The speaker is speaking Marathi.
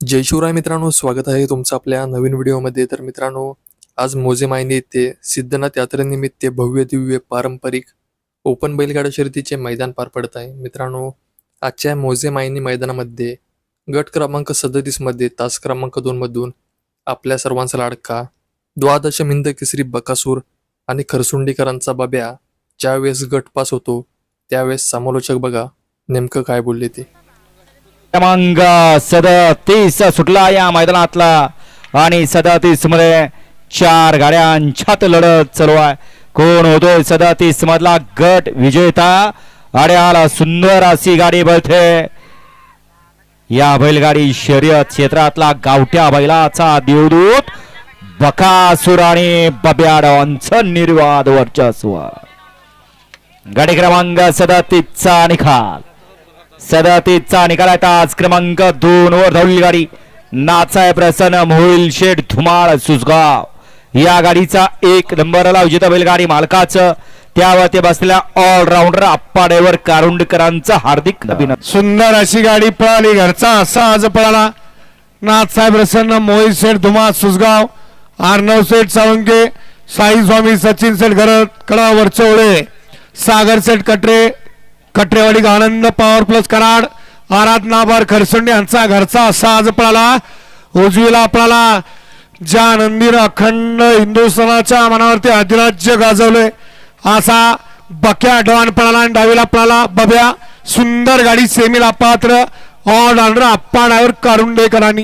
जय शिवराय मित्रांनो स्वागत आहे तुमचं आपल्या नवीन व्हिडिओमध्ये. तर मित्रांनो आज मोजे मायने येथे सिद्धनाथ यात्रेनिमित्त भव्य दिव्य पारंपरिक ओपन बैलगाडा शर्यतीचे मैदान पार पडत आहे. मित्रांनो आजच्या मोजे मायनी मैदानामध्ये गट क्रमांक सदतीसमध्ये तास क्रमांक दोनमधून आपल्या सर्वांचा लाडका द्वादश मिंद केसरी बकासूर आणि खरसुंडीकरांचा बाब्या ज्यावेळेस गट पास होतो त्यावेळेस समालोचक बघा नेमकं काय बोलले ते. क्रमांक सदतीस सुटला या मैदानातला. आणि सदतीसमध्ये चार गाड्यांच्यात लढत चालू आहे. कोण होतोय सदतीस मधला गट विजेता? अड्याला सुंदर अशी गाडी बळते या बैलगाडी शर्यत क्षेत्रातला गावठ्या बैलाचा देवदूत बकासूर आणि बब्याडांचं निर्वाद वर्चस्व. गाडी क्रमांक सदतीसचा निकाल. सदतीसचा निकाल आहे आज क्रमांक दोन वर धावली गाडी. नाचाय प्रसन्न मोहिल शेठ धुमाळ सुसगाव या गाडीचा एक नंबरला विजेता बैलगाडी मालकाचं. त्यावरती बसलेल्या ऑलराऊंडर आप्पा ड्रायव्हर कारुंडकरांचं हार्दिक अभिनंदन. सुंदर अशी गाडी पळाली घरचा असा आज पळाला. Nathsaheb Prasanna Mohit Sheth Dhuma Susgaon Arnav Sheth Salunke Sai Swami Sachin Sheth Gharat Kada Varachwale Sagar Sheth Katre Katrewadi Anand power plus Karad. Aradhana bar Kharsunde यांचा घरचा असा आज पळाला. उजवीला पळाला. ज्या नंदीनं अखंड हिंदुस्थानाच्या मनावरती अधिराज्य गाजवले असा बक्या डॉन पळाला आणि डावीला पळाला बब्या. सुंदर गाडी सेमीला पात्र. ऑल राऊंडर आप्पा डायवर कारुंडेकरांनी